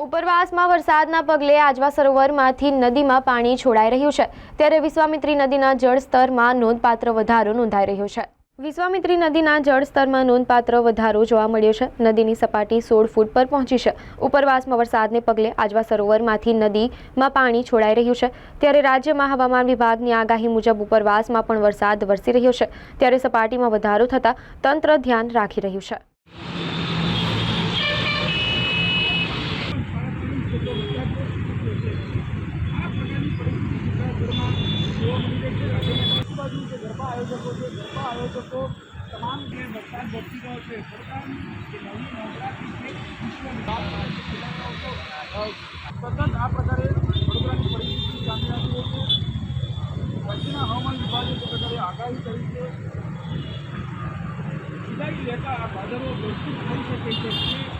ઉપરવાસમાં વરસાદના પગલે આજવા સરોવરમાંથી નદીમાં પાણી છોડાઈ રહ્યું છે. ત્યારે વિશ્વામિત્રી નદીના જળસ્તરમાં નોંધપાત્ર વધારો નોંધાઈ રહ્યો છે. વિશ્વામિત્રી નદીના જળસ્તરમાં નોંધપાત્ર વધારો જોવા મળ્યો છે. નદીની સપાટી સોળ ફૂટ પર પહોંચી છે. ઉપરવાસમાં વરસાદને પગલે આજવા સરોવરમાંથી નદીમાં પાણી છોડાઈ રહ્યું છે. ત્યારે રાજ્યમાં હવામાન વિભાગની આગાહી મુજબ ઉપરવાસમાં પણ વરસાદ વરસી રહ્યો છે. ત્યારે સપાટીમાં વધારો થતાં તંત્ર ધ્યાન રાખી રહ્યું છે. ગરબા આયોજકો તમામ જે વરસી રહ્યો છે સરકાર જે નવી છે સતત આ પ્રકારે વડોદરાની પરિસ્થિતિ સામે આવી છે. રાજ્યના હવામાન વિભાગે જે પ્રકારે આગાહી કરી છે જુદાઈ લેતા આ ભાદરવો પ્રસ્તુત થઈ શકે છે.